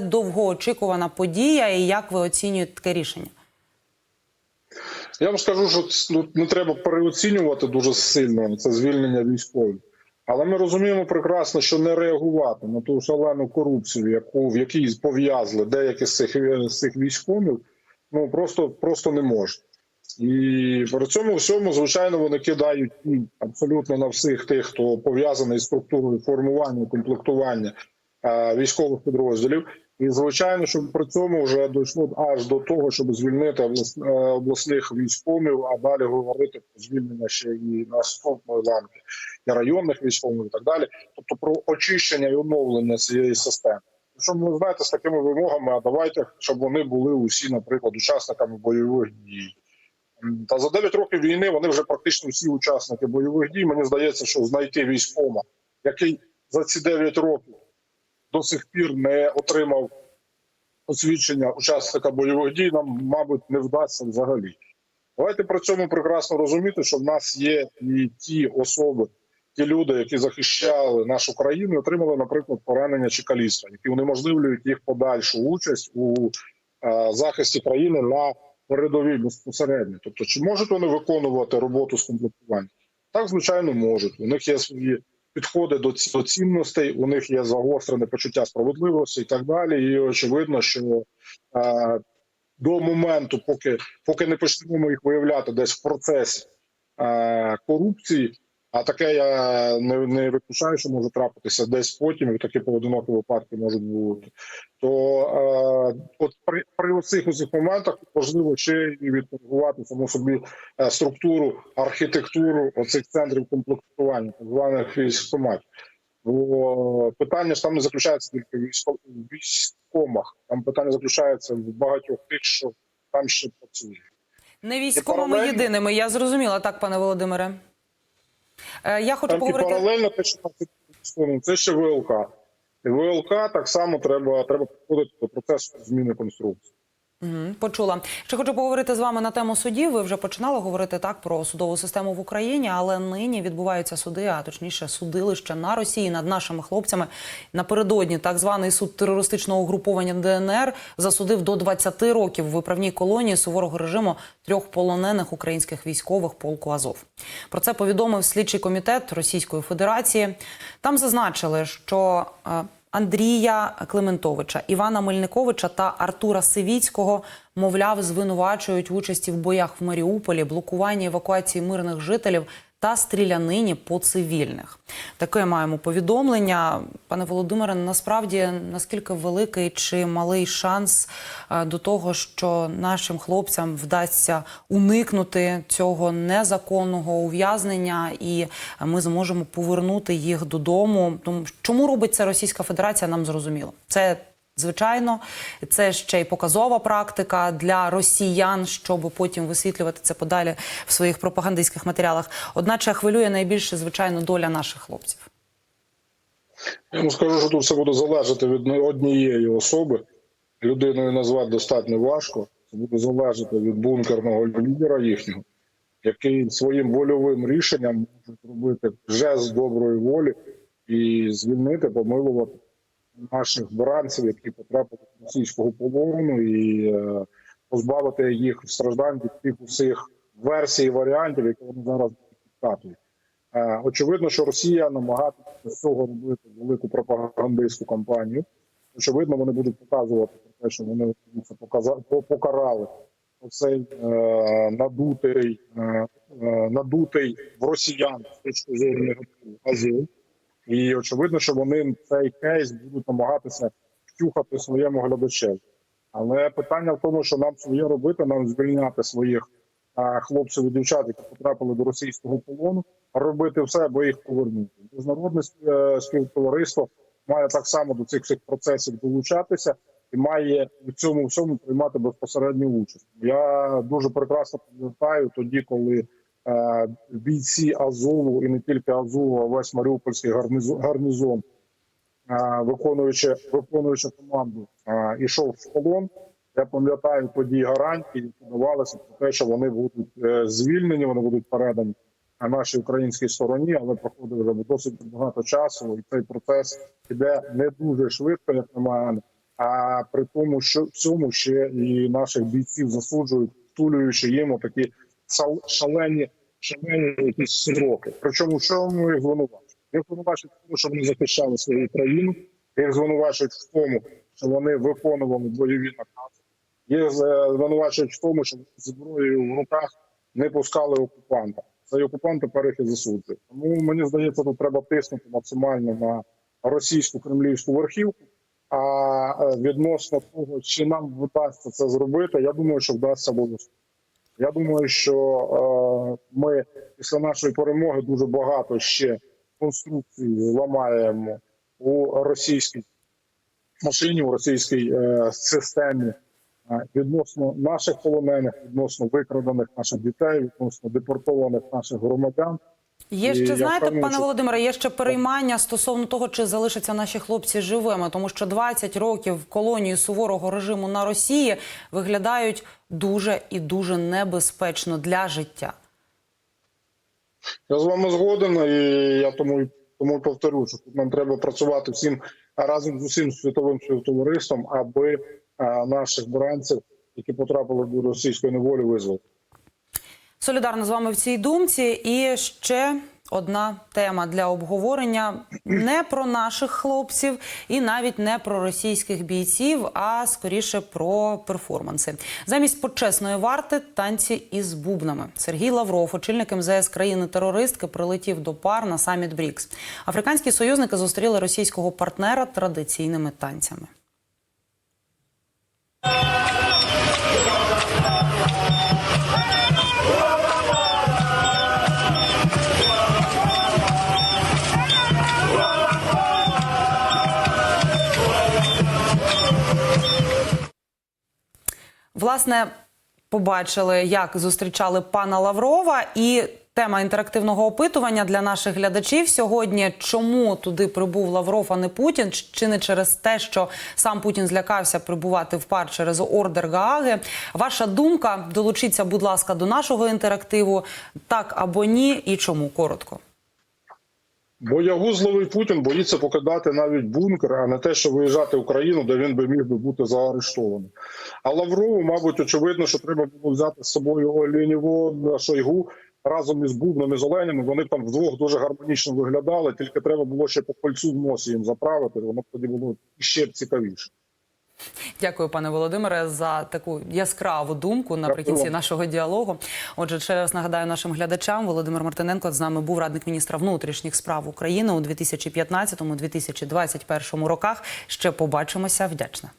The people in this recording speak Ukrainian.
довгоочікувана подія, і як ви оцінюєте таке рішення? Я вам скажу, що ну, не треба переоцінювати дуже сильно це звільнення військових. Але ми розуміємо прекрасно, що не реагувати на ту шалену корупцію, яку в якій пов'язли деякі з цих з цих військових, ну просто просто не можна. І при цьому всьому, звичайно, вони кидають тінь абсолютно на всіх тих, хто пов'язаний з структурою формування комплектування військових підрозділів. І звичайно, щоб при цьому вже дійшло аж до того, щоб звільнити е, обласних військових, а далі говорити про звільнення ще і наступної ланки і районних військових, і так далі. Тобто про очищення і оновлення цієї системи. Що ви знаєте, з такими вимогами, а давайте, щоб вони були усі, наприклад, учасниками бойових дій. Та за 9 років війни вони вже практично всі учасники бойових дій. Мені здається, що знайти військома, який за ці 9 років до сих пір не отримав посвідчення учасника бойових дій, нам, мабуть, не вдасться взагалі. Давайте при цьому прекрасно розуміти, що в нас є і ті особи, ті люди, які захищали нашу країну, отримали, наприклад, поранення чи каліцтва, які унеможливлюють їх подальшу участь у е, захисті країни на передовій безпосередньо. Тобто, чи можуть вони виконувати роботу з комплектування? Так, звичайно, можуть. У них є свої підходи до цінностей, у них є загострене почуття справедливості і так далі. І очевидно, що е, до моменту, поки поки не почнемо їх виявляти десь в процесі е, корупції, а таке я не, не виключаю, що може трапитися десь потім, і такі поодинокі випадки можуть бути. То е, от при, при оцих усіх моментах можливо ще і відкоригувати саму собі е, структуру, архітектуру оцих центрів комплектування, так званих військоматів. Бо питання ж там не заключається тільки в військо- військомах. Там питання заключається в багатьох тих, що там ще працюють. Не військовими паралельно- єдиними. Я зрозуміла так, пане Володимире. Е, Я хочу Там і поговорити. паралельно те, що там це ще ВЛК. ВЛК так само треба, треба проходити до процесу зміни конструкції. Почула. Ще хочу поговорити з вами на тему судів. Ви вже починали говорити так про судову систему в Україні, але нині відбуваються суди, а точніше судилища на Росії над нашими хлопцями. Напередодні так званий суд терористичного угруповання ДНР засудив до 20 років в виправній колонії суворого режиму трьох полонених українських військових полку Азов. Про це повідомив слідчий комітет Російської Федерації. Там зазначили, що е, Андрія Клементовича, Івана Мельниковича та Артура Сивіцького, мовляв, звинувачують участі в боях в Маріуполі, блокуванні евакуації мирних жителів та стрілянині по цивільних. Таке маємо повідомлення. Пане Володимире, насправді наскільки великий чи малий шанс е, до того, що нашим хлопцям вдасться уникнути цього незаконного ув'язнення, і ми зможемо повернути їх додому. Тому чому робить це Російська Федерація? Нам зрозуміло. Це Звичайно, це ще й показова практика для росіян, щоб потім висвітлювати це подалі в своїх пропагандистських матеріалах. Одначе хвилює найбільше, звичайно, доля наших хлопців. Я вам скажу, що тут все буде залежати від однієї особи. Людиною назвати достатньо важко. Це буде залежати від бункерного лідера їхнього, який своїм вольовим рішенням може зробити жест доброї волі і звільнити, помилувати наших бранців, які потрапили до російського полону, і е, позбавити їх страждань від тих усіх версій і варіантів, які вони зараз підкатують. Е, Очевидно, що Росія намагатиметься з цього робити велику пропагандистську кампанію. Очевидно, вони будуть показувати про те, що вони це покарали оцей е, надутий, надутий в росіян з точки зору негативу Азов. І очевидно, що вони цей кейс будуть намагатися втюхати своєму глядачеві. Але питання в тому, що нам своє робити, нам звільняти своїх хлопців і дівчат, які потрапили до російського полону, робити все, аби їх повернути. Міжнародне е, співтовариство має так само до цих всіх процесів долучатися і має в цьому всьому приймати безпосередню участь. Я дуже прекрасно пам'ятаю тоді, коли бійці Азову і не тільки Азову, а весь Маріупольський гарнізон, е, виконуючи виконуючи команду, е, ішов в полон. Я пам'ятаю тоді гарантії, які давалися про те, що вони будуть е, звільнені, вони будуть передані на нашій українській стороні, але проходить вже досить багато часу, і цей процес іде не дуже швидко, як на мене. А при тому, що всьому ще і наших бійців засуджують, втулюючи їм такі шалені, шалені якісь сроки. Причому що ми їх звинувачуємо? Їх звинувачують в тому, що вони захищали свою країну. Їх звинувачують в тому, що вони виконували бойові накази. Їх е, звинувачують в тому, що зброєю в руках не пускали окупанта. Цей окупант тепер їх і засуджує. Тому мені здається, тут треба тиснути максимально на російську кремлівську верхівку. А е, відносно того, чи нам вдасться це зробити, я думаю, що вдасться обов'язково. Я думаю, що е, ми після нашої перемоги дуже багато ще конструкцій ламаємо у російській машині, у російській е, системі е, відносно наших полонених, відносно викрадених наших дітей, відносно депортованих наших громадян. Є ще знаєте, пане що- Володимире, є ще переймання стосовно того, чи залишаться наші хлопці живими, тому що 20 років в колонії суворого режиму на Росії виглядають дуже і дуже небезпечно для життя. Я з вами згоден, і я тому тому повторю, що тут нам треба працювати всім разом з усім світовим співтовариством, аби наших бранців, які потрапили до російської неволі, визволити. Солідарно з вами в цій думці. І ще одна тема для обговорення не про наших хлопців і навіть не про російських бійців, а скоріше про перформанси. Замість почесної варти танці із бубнами. Сергій Лавров, очільник МЗС країни-терористки, прилетів до пар на саміт БРІКС. Африканські союзники зустріли російського партнера традиційними танцями. Власне, побачили, як зустрічали пана Лаврова, і тема інтерактивного опитування для наших глядачів сьогодні. Чому туди прибув Лавров, а не Путін? Чи не через те, що сам Путін злякався прибувати в пар через ордер Гааги? Ваша думка долучіться, будь ласка, до нашого інтерактиву, так або ні, і чому коротко. Боягузливий Путін боїться покидати навіть бункер, а не те, що виїжджати в Україну, де він би міг би бути заарештований. А Лаврову, мабуть, очевидно, що треба було взяти з собою Олініву Шойгу разом із Бубном і з Оленями. Вони там вдвох дуже гармонічно виглядали, тільки треба було ще по кольцу в носі їм заправити. Воно тоді було ще цікавіше. Дякую, пане Володимире, за таку яскраву думку наприкінці Дякую. нашого діалогу. Отже, ще раз нагадаю нашим глядачам. Володимир Мартиненко з нами був радник міністра внутрішніх справ України у 2015-2021 роках. Ще побачимося. Вдячна.